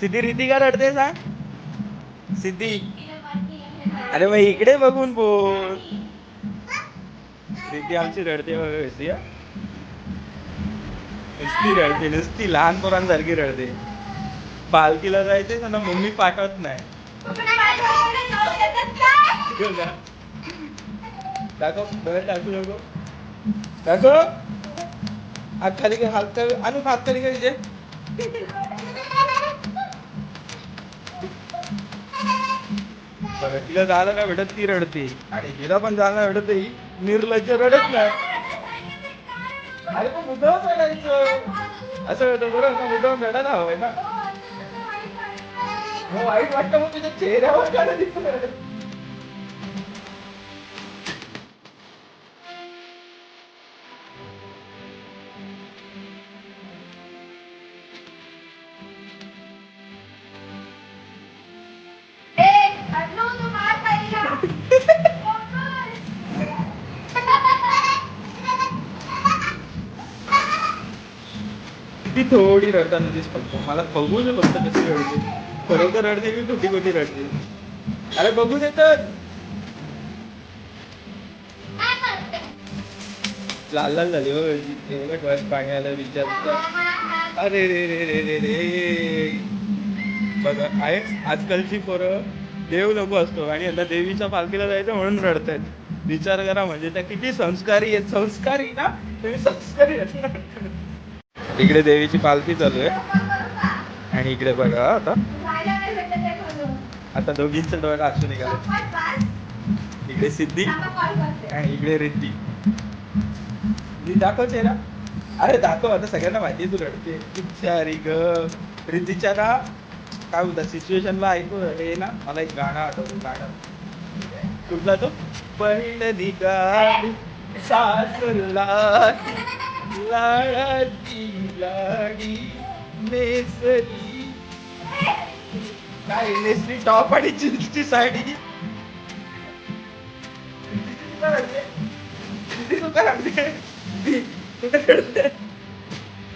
सिद्धी रिद्धी का रडते सांग. सिद्धी. अरे मग इकडे बघून बोल. सिद्धी आमची रडते बघ नुसती रडते नुसती लहान पोरांसारखी रडते. पालखीला जायचे त्यांना मम्मी पाठवत नाही. दाखव डोळे टाकू नको. दाखव. हात खाली काय हात खाली आणू हात खाली काय तिला जायला नाही भेटत ती रडते. आणि हिला पण जायला भेटत ही निर्लज्ज रडत नाही. अरे पण मुद्दाम रडायचं. असं होतं बरं का मुद्दाम रडायला हवंय ना. हो, वाईट वाटतं मग तुझ्या चेहऱ्यावर काय दिसत. ती थोडी रडताना दिस फक्त मला बघू दे फक्त कशी रडते. खरोखर रडते की खोटी खोटी रडते. अरे बघू दे तर. लाल लाल झाली हो एवढं डोळ्यात पाणी आलं विचार अरे रे रे रे रे रे. बघा आहे आजकालची पोरं. देव नको असतो. आणि आता देवीच्या पालखीला जायचं म्हणून रडतायत. विचार करा म्हणजे त्या किती संस्कारी आहेत. संस्कारी ना? तुम्ही संस्कारी आहेत. ना इकडे देवीची पालखी चालू आहे. आणि इकडे बघा आता. आता दोघींचं डोळ्यात असू निघाले. इकडे सिद्धी आणि इकडे रिद्धी. मी दाखव चेहरा. अरे दाखव आता सगळ्यांना माहिती तू रडते बिचारी ग. रिद्धीच्या ना काय होता सिच्युएशनला ऐकू हे ना मला एक गाणं आठवतो गाणं. कुठला तो? बहीण निघाली सासरला. लाडाची लाडी नेसली. काय नेसरी टॉप आणि जीन्सची साडी? किती सुंदर